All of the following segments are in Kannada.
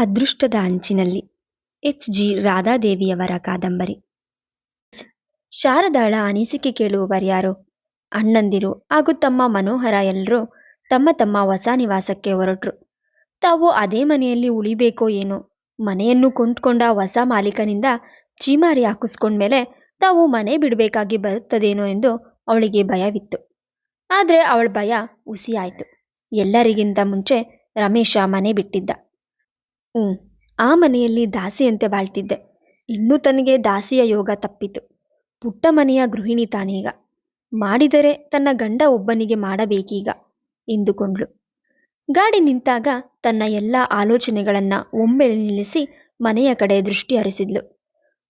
ಅದೃಷ್ಟದ ಅಂಚಿನಲ್ಲಿ. ಎಚ್. ಜಿ. ರಾಧಾದೇವಿಯವರ ಕಾದಂಬರಿ. ಶಾರದಾಳ ಅನಿಸಿಕೆ ಕೇಳುವವರ್ಯಾರು ಅಣ್ಣಂದಿರು ಹಾಗೂ ತಮ್ಮ ಮನೋಹರ ಎಲ್ಲರೂ ತಮ್ಮ ತಮ್ಮ ಹೊಸ ನಿವಾಸಕ್ಕೆ ಹೊರಟ್ರು. ತಾವು ಅದೇ ಮನೆಯಲ್ಲಿ ಉಳಿಬೇಕೋ ಏನೋ? ಮನೆಯನ್ನು ಕೊಂಡ್ಕೊಂಡ ಹೊಸ ಮಾಲೀಕನಿಂದ ಚೀಮಾರಿ ಹಾಕಿಸ್ಕೊಂಡ್ಮೇಲೆ ತಾವು ಮನೆ ಬಿಡಬೇಕಾಗಿ ಬರುತ್ತದೇನೋ ಎಂದು ಅವಳಿಗೆ ಭಯವಿತ್ತು. ಆದರೆ ಅವಳ ಭಯ ಹುಸಿಯಾಯಿತು. ಎಲ್ಲರಿಗಿಂತ ಮುಂಚೆ ರಮೇಶ ಮನೆ ಬಿಟ್ಟಿದ್ದ. ಹ್ಞೂ ಆ ಮನೆಯಲ್ಲಿ ದಾಸಿಯಂತೆ ಬಾಳ್ತಿದ್ದೆ. ಇನ್ನೂ ತನಗೆ ದಾಸಿಯ ಯೋಗ ತಪ್ಪಿತು. ಪುಟ್ಟ ಮನೆಯ ಗೃಹಿಣಿ ತಾನೀಗ ಮಾಡಿದರೆ ತನ್ನ ಗಂಡ ಒಬ್ಬನಿಗೆ ಮಾಡಬೇಕೀಗ ಎಂದುಕೊಂಡ್ಳು. ಗಾಡಿ ನಿಂತಾಗ ತನ್ನ ಎಲ್ಲ ಆಲೋಚನೆಗಳನ್ನ ಒಮ್ಮೆ ನಿಲ್ಲಿಸಿ ಮನೆಯ ಕಡೆ ದೃಷ್ಟಿ ಹರಿಸಿದ್ಲು.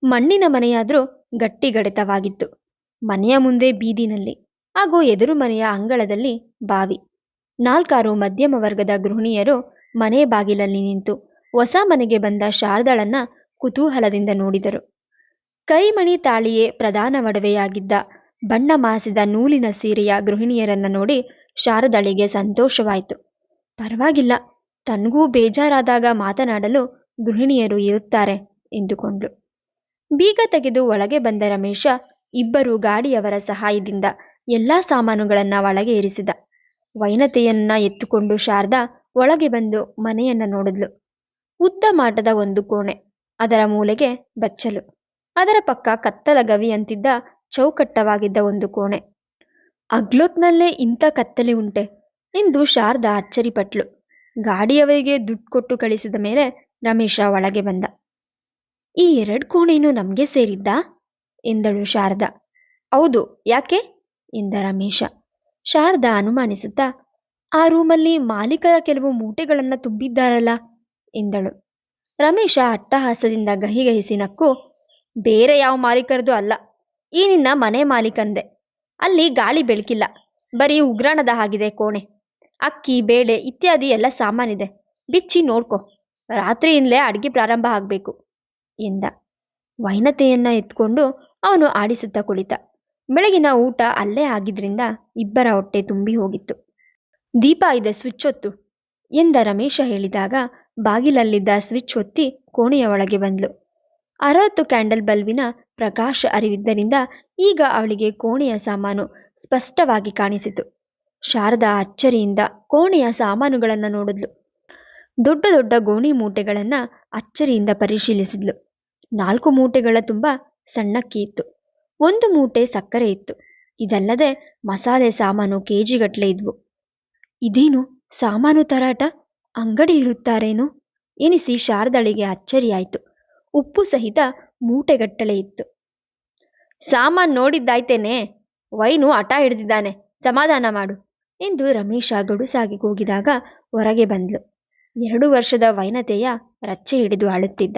ಮಣ್ಣಿನ ಮನೆಯಾದರೂ ಗಟ್ಟಿಗಡೆತವಾಗಿತ್ತು. ಮನೆಯ ಮುಂದೆ ಬೀದಿನಲ್ಲಿ, ಹಾಗೂ ಎದುರು ಮನೆಯ ಅಂಗಳದಲ್ಲಿ ಬಾವಿ. ನಾಲ್ಕಾರು ಮಧ್ಯಮ ವರ್ಗದ ಗೃಹಿಣಿಯರು ಮನೆ ಬಾಗಿಲಲ್ಲಿ ನಿಂತು ಹೊಸ ಮನೆಗೆ ಬಂದ ಶಾರದಾಳನ್ನ ಕುತೂಹಲದಿಂದ ನೋಡಿದರು. ಕೈಮಣಿ ತಾಳಿಯೇ ಪ್ರಧಾನ ಒಡವೆಯಾಗಿದ್ದ ಬಣ್ಣ ಮಾಸಿದ ನೂಲಿನ ಸೀರೆಯ ಗೃಹಿಣಿಯರನ್ನ ನೋಡಿ ಶಾರದಾಳಿಗೆ ಸಂತೋಷವಾಯಿತು. ಪರವಾಗಿಲ್ಲ, ತನಗೂ ಬೇಜಾರಾದಾಗ ಮಾತನಾಡಲು ಗೃಹಿಣಿಯರು ಇರುತ್ತಾರೆ ಎಂದುಕೊಂಡ್ಲು ಬೀಗ ತೆಗೆದು ಒಳಗೆ ಬಂದ ರಮೇಶ ಇಬ್ಬರು ಗಾಡಿಯವರ ಸಹಾಯದಿಂದ ಎಲ್ಲಾ ಸಾಮಾನುಗಳನ್ನ ಒಳಗೆ ಇರಿಸಿದ. ವೈನತೆಯನ್ನ ಎತ್ತುಕೊಂಡು ಶಾರದಾ ಒಳಗೆ ಬಂದು ಮನೆಯನ್ನ ನೋಡಿದ್ಲು. ಉದ್ದ ಮಾಟದ ಒಂದು ಕೋಣೆ. ಅದರ ಮೂಲೆಗೆ ಬಚ್ಚಲು. ಅದರ ಪಕ್ಕ ಕತ್ತಲ ಗವಿಯಂತಿದ್ದ ಚೌಕಟ್ಟವಾಗಿದ್ದ ಒಂದು ಕೋಣೆ. ಅಗ್ಲೊತ್ನಲ್ಲೇ ಇಂಥ ಕತ್ತಲೆ ಉಂಟೆ ಎಂದು ಶಾರದಾ ಅಚ್ಚರಿಪಟ್ಲು. ಗಾಡಿಯವರಿಗೆ ದುಡ್ಡು ಕೊಟ್ಟು ಕಳಿಸಿದ ಮೇಲೆ ರಮೇಶ ಒಳಗೆ ಬಂದ. ಈ ಎರಡು ಕೋಣೆನೂ ನಮಗೆ ಸೇರಿದ್ದ? ಎಂದಳು ಶಾರದ. ಹೌದು, ಯಾಕೆ? ಎಂದ ರಮೇಶ. ಶಾರದ ಅನುಮಾನಿಸುತ್ತಾ, ಆ ರೂಮಲ್ಲಿ ಮಾಲೀಕರ ಕೆಲವು ಮೂಟೆಗಳನ್ನು ತುಂಬಿದ್ದಾರಲ್ಲ ಎಂದಳು. ರಮೇಶ ಅಟ್ಟಹಾಸದಿಂದ ಗಹಿಗಹಿಸಿ ನಕ್ಕು, ಬೇರೆ ಯಾವ ಮಾಲೀಕರದು ಅಲ್ಲ. ಈ ನಿನ್ನ ಮನೆ ಮಾಲೀಕಂದೆ. ಅಲ್ಲಿ ಗಾಳಿ ಬೆಳಕಿಲ್ಲ. ಬರೀ ಉಗ್ರಾಣದ ಹಾಗಿದೆ ಕೋಣೆ. ಅಕ್ಕಿ, ಬೇಳೆ ಇತ್ಯಾದಿ ಎಲ್ಲ ಸಾಮಾನಿದೆ. ಬಿಚ್ಚಿ ನೋಡ್ಕೊ. ರಾತ್ರಿಯಿಂದಲೇ ಅಡಿಗೆ ಪ್ರಾರಂಭ ಆಗಬೇಕು ಎಂದ. ವೈನತೆಯನ್ನ ಎತ್ಕೊಂಡು ಅವನು ಆಡಿಸುತ್ತಾ ಕುಳಿತ. ಬೆಳಗಿನ ಊಟ ಅಲ್ಲೇ ಆಗಿದ್ರಿಂದ ಇಬ್ಬರ ಹೊಟ್ಟೆ ತುಂಬಿ ಹೋಗಿತ್ತು. ದೀಪ ಇದೆ ಸ್ವಿಚ್ ಹೊತ್ತು ಎಂದ ರಮೇಶ ಹೇಳಿದಾಗ ಬಾಗಿಲಲ್ಲಿದ್ದ ಸ್ವಿಚ್ ಒತ್ತಿ ಕೋಣೆಯ ಒಳಗೆ ಬಂದ್ಲು. ಅರವತ್ತು ಕ್ಯಾಂಡಲ್ ಬಲ್ಬಿನ ಪ್ರಕಾಶ ಅರಿವಿದ್ದರಿಂದ ಈಗ ಅವಳಿಗೆ ಕೋಣೆಯ ಸಾಮಾನು ಸ್ಪಷ್ಟವಾಗಿ ಕಾಣಿಸಿತು. ಶಾರದಾ ಅಚ್ಚರಿಯಿಂದ ಕೋಣೆಯ ಸಾಮಾನುಗಳನ್ನು ನೋಡಿದ್ಲು. ದೊಡ್ಡ ದೊಡ್ಡ ಗೋಣಿ ಮೂಟೆಗಳನ್ನ ಅಚ್ಚರಿಯಿಂದ ಪರಿಶೀಲಿಸಿದ್ಲು. ನಾಲ್ಕು ಮೂಟೆಗಳ ತುಂಬ ಸಣ್ಣಕ್ಕಿ ಇತ್ತು. ಒಂದು ಮೂಟೆ ಸಕ್ಕರೆ ಇತ್ತು. ಇದಲ್ಲದೆ ಮಸಾಲೆ ಸಾಮಾನು ಕೆಜಿಗಟ್ಟಲೆ ಇದ್ವು. ಇದೇನು ಸಾಮಾನು ತರಾಟ? ಅಂಗಡಿ ಇರುತ್ತಾರೇನು? ಎನಿಸಿ ಶಾರದಳಿಗೆ ಅಚ್ಚರಿಯಾಯಿತು. ಉಪ್ಪು ಸಹಿತ ಮೂಟೆಗಟ್ಟಲೆ ಇತ್ತು. ಸಾಮಾನ್ ನೋಡಿದ್ದಾಯ್ತೇನೆ. ವೈನು ಹಠ ಹಿಡಿದಿದ್ದಾನೆ. ಸಮಾಧಾನ ಮಾಡು ಎಂದು ರಮೇಶ ಗಡುಸಾಗಿ ಕೂಗಿದಾಗ ಹೊರಗೆ ಬಂದ್ಲು. ಎರಡು ವರ್ಷದ ವೈನತೆಯ ರಚ್ಚೆ ಹಿಡಿದು ಅಳುತ್ತಿದ್ದ.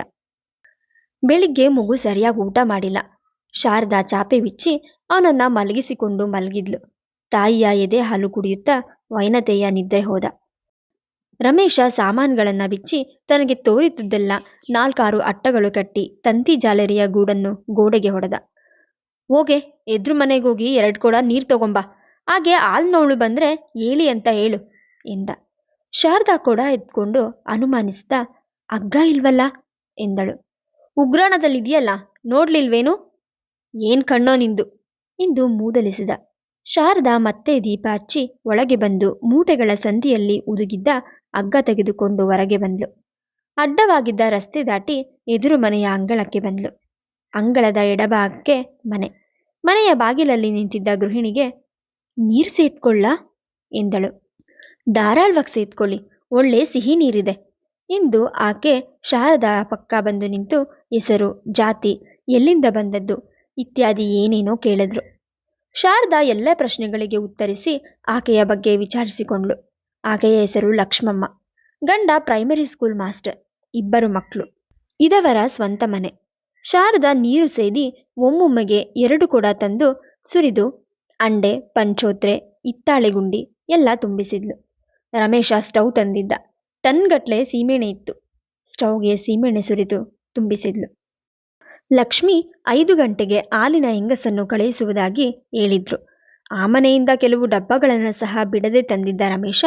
ಬೆಳಿಗ್ಗೆ ಮಗು ಸರಿಯಾಗಿ ಊಟ ಮಾಡಿಲ್ಲ. ಶಾರದಾ ಚಾಪೆ ಬಿಚ್ಚಿ ಅವನನ್ನ ಮಲಗಿಸಿಕೊಂಡು ಮಲಗಿದ್ಲು. ತಾಯಿಯ ಎದೆ ಹಾಲು ಕುಡಿಯುತ್ತಾ ವೈನತೆಯ ನಿದ್ರೆ ಹೋದ. ರಮೇಶ ಸಾಮಾನುಗಳನ್ನು ಬಿಚ್ಚಿ ತನಗೆ ತೋರಿದ್ದೆಲ್ಲ ನಾಲ್ಕಾರು ಅಟ್ಟಗಳು ಕಟ್ಟಿ ತಂತಿ ಜಾಲರಿಯ ಗೂಡನ್ನು ಗೋಡೆಗೆ ಹೊಡೆದ. ಹೋಗೆ, ಎದ್ರು ಮನೆಗೋಗಿ ಎರಡು ಕೊಡ ನೀರು ತಗೊಂಬ. ಹಾಗೆ ಹಾಲ್ನೋಳು ಬಂದ್ರೆ ಹೇಳಿ ಅಂತ ಹೇಳು ಎಂದ. ಶಾರದಾ ಕೂಡ ಎತ್ಕೊಂಡು ಅನುಮಾನಿಸ್ತಾ ಅಗ್ಗ ಇಲ್ವಲ್ಲ? ಎಂದಳು. ಉಗ್ರಾಣದಲ್ಲಿದೆಯಲ್ಲ, ನೋಡ್ಲಿಲ್ವೇನು? ಏನ್ ಕಣ್ಣೋ ನಿಂದು? ಎಂದು ಮೂದಲಿಸಿದ ಶಾರದಾ ಮತ್ತೆ ದೀಪ ಹಚ್ಚಿ ಒಳಗೆ ಬಂದು ಮೂಟೆಗಳ ಸಂದಿಯಲ್ಲಿ ಉದುಗಿದ್ದ ಹಗ್ಗ ತೆಗೆದುಕೊಂಡು ಹೊರಗೆ ಬಂದ್ಲು. ಅಡ್ಡವಾಗಿದ್ದ ರಸ್ತೆ ದಾಟಿ ಎದುರು ಮನೆಯ ಅಂಗಳಕ್ಕೆ ಬಂದ್ಲು. ಅಂಗಳದ ಎಡಭಾಗಕ್ಕೆ ಮನೆ. ಮನೆಯ ಬಾಗಿಲಲ್ಲಿ ನಿಂತಿದ್ದ ಗೃಹಿಣಿಗೆ, ನೀರು ಸೇತ್ಕೊಳ್ಳ? ಎಂದಳು. ಧಾರಾಳವಾಗಿ ಸೇತ್ಕೊಳ್ಳಿ. ಒಳ್ಳೆ ಸಿಹಿ ನೀರಿದೆ. ಎಂದು ಆಕೆ ಶಾರದ ಪಕ್ಕ ಬಂದು ನಿಂತು, ಹೆಸರು, ಜಾತಿ, ಎಲ್ಲಿಂದ ಬಂದದ್ದು? ಇತ್ಯಾದಿ ಏನೇನೋ ಕೇಳಿದ್ರು ಶಾರದಾ ಎಲ್ಲ ಪ್ರಶ್ನೆಗಳಿಗೆ ಉತ್ತರಿಸಿ ಆಕೆಯ ಬಗ್ಗೆ ವಿಚಾರಿಸಿಕೊಂಡ್ಳು. ಆಕೆಯ ಹೆಸರು ಲಕ್ಷ್ಮಮ್ಮ. ಗಂಡ ಪ್ರೈಮರಿ ಸ್ಕೂಲ್ ಮಾಸ್ಟರ್ ಇಬ್ಬರು ಮಕ್ಕಳು. ಇದವರ ಸ್ವಂತ ಮನೆ. ಶಾರದಾ ನೀರು ಸೇದಿ ಒಮ್ಮೊಮ್ಮೆಗೆ ಎರಡು ಕೊಡ ತಂದು ಸುರಿದು ಅಂಡೆ, ಪಂಚೋತ್ರೆ ಇತ್ತಾಳೆ ಗುಂಡಿ ಎಲ್ಲ ತುಂಬಿಸಿದ್ಲು. ರಮೇಶ ಸ್ಟವ್ ತಂದಿದ್ದ. ಟನ್ಗಟ್ಲೆ ಸೀಮೆಣೆ ಇತ್ತು. ಸ್ಟವ್ಗೆ ಸೀಮೆಣೆ ಸುರಿದು ತುಂಬಿಸಿದ್ಲು. ಲಕ್ಷ್ಮಿ ಐದು ಗಂಟೆಗೆ ಹಾಲಿನ ಹೆಂಗಸನ್ನು ಕಳುಹಿಸುವುದಾಗಿ ಹೇಳಿದ್ರು. ಆ ಮನೆಯಿಂದ ಕೆಲವು ಡಬ್ಬಗಳನ್ನು ಸಹ ಬಿಡದೆ ತಂದಿದ್ದ ರಮೇಶ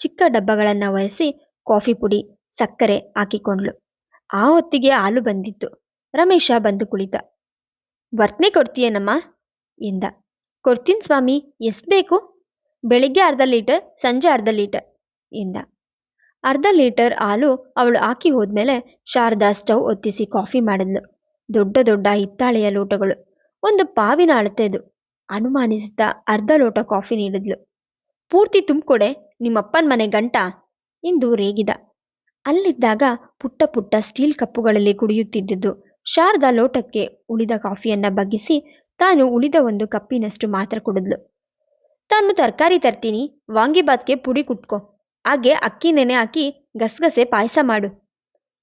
ಚಿಕ್ಕ ಡಬ್ಬಗಳನ್ನು ವಹಿಸಿ ಕಾಫಿ ಪುಡಿ, ಸಕ್ಕರೆ ಹಾಕಿಕೊಂಡ್ಳು. ಆ ಹೊತ್ತಿಗೆ ಹಾಲು ಬಂದಿತ್ತು. ರಮೇಶ ಬಂದು ಕುಳಿತ. ವರ್ತನೆ ಕೊಡ್ತೀಯೇನಮ್ಮ? ಎಂದ. ಕೊಡ್ತೀನಿ ಸ್ವಾಮಿ. ಎಷ್ಟು ಬೇಕು? ಬೆಳಿಗ್ಗೆ ಅರ್ಧ ಲೀಟರ್, ಸಂಜೆ ಅರ್ಧ ಲೀಟರ್, ಎಂದ. ಅರ್ಧ ಲೀಟರ್ ಹಾಲು ಅವಳು ಹಾಕಿ ಹೋದ್ಮೇಲೆ ಶಾರದಾ ಸ್ಟವ್ ಒತ್ತಿಸಿ ಕಾಫಿ ಮಾಡಿದ್ಲು. ದೊಡ್ಡ ದೊಡ್ಡ ಹಿತ್ತಾಳೆಯ ಲೋಟಗಳು. ಒಂದು ಪಾವಿನ ಅಳತೆದು. ಅನುಮಾನಿಸುತ್ತ ಅರ್ಧ ಲೋಟ ಕಾಫಿ ನೀಡಿದ್ಲು. ಪೂರ್ತಿ ತುಂಬಿಕೊಡೆ, ನಿಮ್ಮಪ್ಪನ ಮನೆ ಗಂಟ ಎಂದು ರೇಗಿದ. ಅಲ್ಲಿದ್ದಾಗ ಪುಟ್ಟ ಪುಟ್ಟ ಸ್ಟೀಲ್ ಕಪ್ಪುಗಳಲ್ಲಿ ಕುಡಿಯುತ್ತಿದ್ದುದು ಶಾರದಾ ಲೋಟಕ್ಕೆ ಉಳಿದ ಕಾಫಿಯನ್ನ ಬಗ್ಗಿಸಿ ತಾನು ಉಳಿದ ಒಂದು ಕಪ್ಪಿನಷ್ಟು ಮಾತ್ರ ಕುಡಿದ್ಲು. ತಾನು ತರಕಾರಿ ತರ್ತೀನಿ ವಾಂಗಿಬಾತ್ಗೆ ಪುಡಿ ಕುಟ್ಕೊ. ಹಾಗೆ ಅಕ್ಕಿ ನೆನೆ ಹಾಕಿ ಗಸಗಸೆ ಪಾಯಸ ಮಾಡು.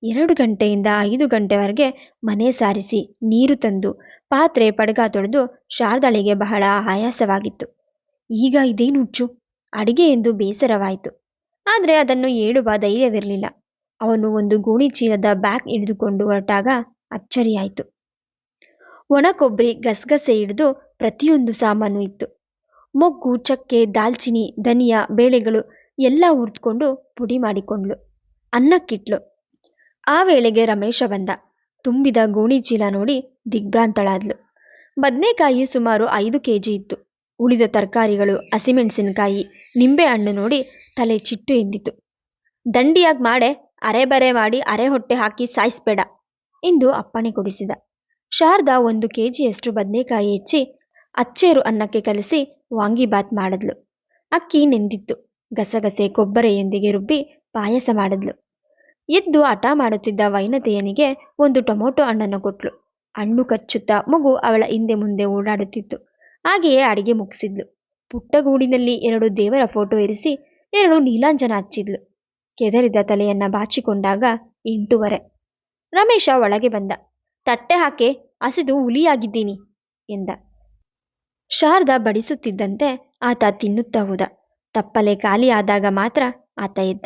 ಎರಡು ಗಂಟೆಯಿಂದ ಐದು ಗಂಟೆವರೆಗೆ ಮನೆ ಸಾರಿಸಿ ನೀರು ತಂದು ಪಾತ್ರೆ ಪಡಗ ತೊಳೆದು ಶಾರದಾಳಿಗೆ ಬಹಳ ಆಯಾಸವಾಗಿತ್ತು. ಈಗ ಇದೇನು ಹುಚ್ಚು? ಅಡಿಗೆ ಎಂದು ಬೇಸರವಾಯಿತು. ಆದರೆ ಅದನ್ನು ಹೇಳುವ ಧೈರ್ಯವಿರಲಿಲ್ಲ. ಅವನು ಒಂದು ಗೋಣಿ ಚೀಲದ ಬ್ಯಾಗ್ ಹಿಡಿದುಕೊಂಡು ಹೊರಟಾಗ ಅಚ್ಚರಿಯಾಯಿತು. ಒಣ ಕೊಬ್ಬರಿ ಗಸಗಸೆ ಹಿಡಿದು ಪ್ರತಿಯೊಂದು ಸಾಮಾನು ಇತ್ತು. ಮೊಗ್ಗು, ಚಕ್ಕೆ, ದಾಲ್ಚಿನಿ, ಧನಿಯಾ, ಬೇಳೆಗಳು ಎಲ್ಲ ಹುರಿದುಕೊಂಡು ಪುಡಿ ಮಾಡಿಕೊಂಡ್ಲು ಅನ್ನಕ್ಕಿಟ್ಲು. ಆ ವೇಳೆಗೆ ರಮೇಶ ಬಂದ. ತುಂಬಿದ ಗೋಣಿ ಚೀಲ ನೋಡಿ ದಿಗ್ಭ್ರಾಂತಳಾದ್ಲು. ಬದನೆಕಾಯಿ ಸುಮಾರು ಐದು ಕೆ ಜಿ ಇತ್ತು. ಉಳಿದ ತರಕಾರಿಗಳು ಹಸಿಮೆಣಸಿನಕಾಯಿ ನಿಂಬೆಹಣ್ಣು ನೋಡಿ ತಲೆ ಚಿಟ್ಟು ಎಂದಿತು. ದಂಡಿಯಾಗಿ ಮಾಡೆ ಅರೆ ಬರೆ ಮಾಡಿ ಅರೆ ಹೊಟ್ಟೆ ಹಾಕಿ ಸಾಯಿಸ್ಬೇಡ ಎಂದು ಅಪ್ಪಣೆ ಕೊಡಿಸಿದ. ಶಾರದಾ ಒಂದು ಕೆ ಜಿಯಷ್ಟು ಬದನೆಕಾಯಿ ಹೆಚ್ಚಿ ಅಚ್ಚೇರು ಅನ್ನಕ್ಕೆ ಕಲಸಿ ವಾಂಗಿಬಾತ್ ಮಾಡಿದ್ಲು. ಅಕ್ಕಿ ನೆಂದಿತ್ತು. ಗಸಗಸೆ, ಕೊಬ್ಬರಿಯೊಂದಿಗೆ ರುಬ್ಬಿ ಪಾಯಸ ಮಾಡಿದ್ಲು. ಎದ್ದು ಆಟ ಮಾಡುತ್ತಿದ್ದ ವೈನತೆಯನಿಗೆ ಒಂದು ಟೊಮೊಟೊ ಹಣ್ಣನ್ನು ಕೊಟ್ಲು. ಹಣ್ಣು ಕಚ್ಚುತ್ತಾ ಮಗು ಅವಳ ಹಿಂದೆ ಮುಂದೆ ಓಡಾಡುತ್ತಿತ್ತು. ಹಾಗೆಯೇ ಅಡಿಗೆ ಮುಗಿಸಿದ್ಲು. ಪುಟ್ಟಗೂಡಿನಲ್ಲಿ ಎರಡು ದೇವರ ಫೋಟೋ ಇರಿಸಿ ಎರಡು ನೀಲಾಂಜನ ಹಚ್ಚಿದ್ಲು. ಕೆದರಿದ ತಲೆಯನ್ನ ಬಾಚಿಕೊಂಡಾಗ ಎಂಟೂವರೆ. ರಮೇಶ ಒಳಗೆ ಬಂದ. ತಟ್ಟೆ ಹಾಕೆ ಹಸಿದು ಹುಲಿಯಾಗಿದ್ದೀನಿ ಎಂದ. ಶಾರದಾ ಬಡಿಸುತ್ತಿದ್ದಂತೆ ಆತ ತಿನ್ನುತ್ತಾ ಹೋದ. ತಪ್ಪಲೆ ಖಾಲಿ ಆದಾಗ ಮಾತ್ರ ಆತ ಎದ್ದ.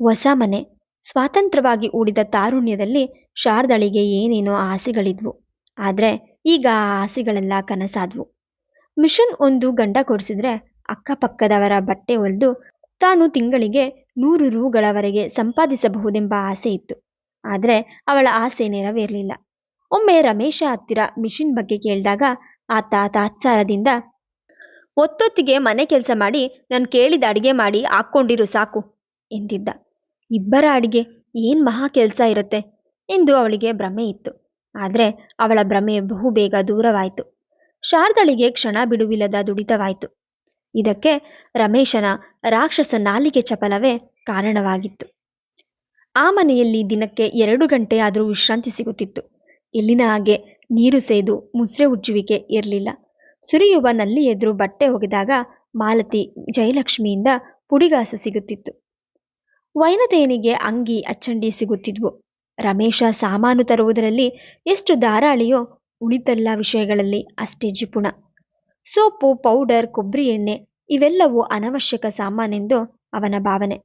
ಹೊಸ ಮನೆ. ಸ್ವಾತಂತ್ರ್ಯವಾಗಿ ಉಳಿದ ತಾರುಣ್ಯದಲ್ಲಿ ಶಾರದಳಿಗೆ ಏನೇನೋ ಆಸೆಗಳಿದ್ವು. ಆದರೆ ಈಗ ಆ ಆಸೆಗಳೆಲ್ಲ ಕನಸಾದ್ವು. ಮಿಷನ್ ಒಂದು ಗಂಡ ಕೊಡಿಸಿದ್ರೆ ಅಕ್ಕಪಕ್ಕದವರ ಬಟ್ಟೆ ಹೊಲಿದು ತಾನು ತಿಂಗಳಿಗೆ ನೂರು ರೂಗಳವರೆಗೆ ಸಂಪಾದಿಸಬಹುದೆಂಬ ಆಸೆ ಇತ್ತು. ಆದರೆ ಅವಳ ಆಸೆ ನೆರವೇರಲಿಲ್ಲ. ಒಮ್ಮೆ ರಮೇಶ ಹತ್ತಿರ ಮಿಷಿನ್ ಬಗ್ಗೆ ಕೇಳಿದಾಗ ಆತ ತಾತ್ಸಾರದಿಂದ, ಒತ್ತೊತ್ತಿಗೆ ಮನೆ ಕೆಲಸ ಮಾಡಿ, ನಾನು ಕೇಳಿದ ಅಡಿಗೆ ಮಾಡಿ ಹಾಕ್ಕೊಂಡಿರು ಸಾಕು, ಎಂದಿದ್ದ. ಇಬ್ಬರ ಅಡಿಗೆ ಏನ್ ಮಹಾ ಕೆಲಸ ಇರುತ್ತೆ ಎಂದು ಅವಳಿಗೆ ಭ್ರಮೆ ಇತ್ತು. ಆದರೆ ಅವಳ ಭ್ರಮೆ ಬಹುಬೇಗ ದೂರವಾಯಿತು. ಶಾರದಳಿಗೆ ಕ್ಷಣ ಬಿಡುವಿಲ್ಲದ ದುಡಿತವಾಯಿತು. ಇದಕ್ಕೆ ರಮೇಶನ ರಾಕ್ಷಸ ನಾಲಿಗೆ ಚಪಲವೇ ಕಾರಣವಾಗಿತ್ತು. ಆ ಮನೆಯಲ್ಲಿ ದಿನಕ್ಕೆ ಎರಡು ಗಂಟೆ ವಿಶ್ರಾಂತಿ ಸಿಗುತ್ತಿತ್ತು. ಇಲ್ಲಿನ ಹಾಗೆ ನೀರು ಸೇದು ಮುಸ್ರೆ ಉಜ್ಜುವಿಕೆ ಇರಲಿಲ್ಲ. ಸುರಿಯುವ ನಲ್ಲಿ ಎದುರು ಬಟ್ಟೆ ಒಗೆದಾಗ ಮಾಲತಿ ಜಯಲಕ್ಷ್ಮಿಯಿಂದ ಪುಡಿಗಾಸು ಸಿಗುತ್ತಿತ್ತು. ವೈನತೆಯನಿಗೆ ಅಂಗಿ ಅಚ್ಚಂಡಿ ಸಿಗುತ್ತಿದ್ವು. ರಮೇಶ ಸಾಮಾನು ತರುವುದರಲ್ಲಿ ಎಷ್ಟು ಧಾರಾಳಿಯೋ ಉಳಿದೆಲ್ಲ ವಿಷಯಗಳಲ್ಲಿ ಅಷ್ಟೇ ಜಿಪುಣ. ಸೋಪು, ಪೌಡರ್ ಕೊಬ್ಬರಿ ಎಣ್ಣೆ ಇವೆಲ್ಲವೂ ಅನವಶ್ಯಕ ಸಾಮಾನೆಂದು ಅವನ ಭಾವನೆ.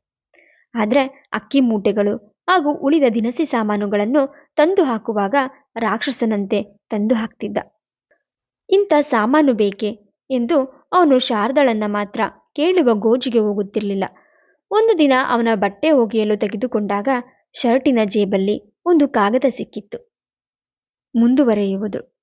ಆದರೆ ಅಕ್ಕಿ ಮೂಟೆಗಳು ಹಾಗೂ ಉಳಿದ ದಿನಸಿ ಸಾಮಾನುಗಳನ್ನು ತಂದು ಹಾಕುವಾಗ ರಾಕ್ಷಸನಂತೆ ತಂದು ಹಾಕ್ತಿದ್ದ. ಇಂಥ ಸಾಮಾನು ಬೇಕೆ ಎಂದು ಅವನು ಶಾರದಳನ್ನ ಮಾತ್ರ ಕೇಳುವ ಗೋಜಿಗೆ ಹೋಗುತ್ತಿರಲಿಲ್ಲ. ಒಂದು ದಿನ ಅವನ ಬಟ್ಟೆ ಒಗೆಯಲು ತೆಗೆದುಕೊಂಡಾಗ ಶರ್ಟಿನ ಜೇಬಲ್ಲಿ ಒಂದು ಕಾಗದ ಸಿಕ್ಕಿತ್ತು. ಮುಂದುವರೆಯುವುದು.